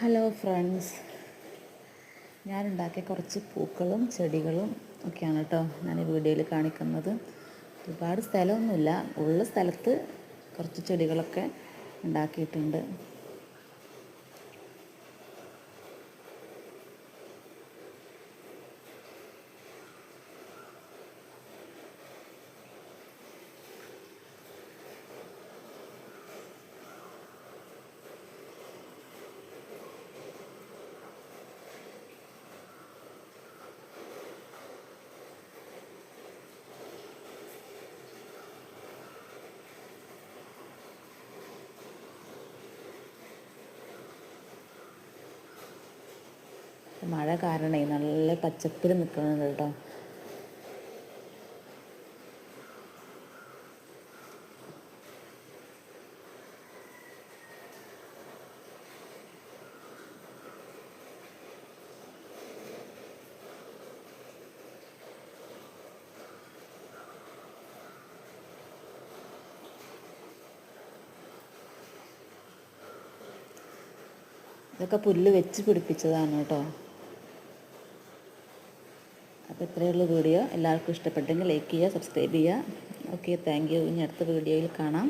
Hello friends ഞാനുണ്ടാക്കിയ കുറച്ച് പൂക്കളും ചെടികളും ഒക്കെയാണ് കേട്ടോ ഞാൻ ഈ വീഡിയോയിൽ കാണിക്കുന്നത്. ഒരുപാട് സ്ഥലമൊന്നുമില്ല. ഉള്ള സ്ഥലത്ത് കുറച്ച് ചെടികളൊക്കെ ഉണ്ടാക്കിയിട്ടുണ്ട്. മഴ കാരണേ നല്ല പച്ചപ്പിൽ നിൽക്കുന്നുണ്ട് കേട്ടോ. ഇതൊക്കെ പുല്ല് വെച്ച് പിടിപ്പിച്ചതാണ് കേട്ടോ. അപ്പോൾ ഇത്രയുള്ള വീഡിയോ. എല്ലാവർക്കും ഇഷ്ടപ്പെട്ടെങ്കിൽ ലൈക്ക് ചെയ്യുക സബ്സ്ക്രൈബ് ചെയ്യുക. ഓക്കെ താങ്ക് യു ഇനി അടുത്ത വീഡിയോയിൽ കാണാം.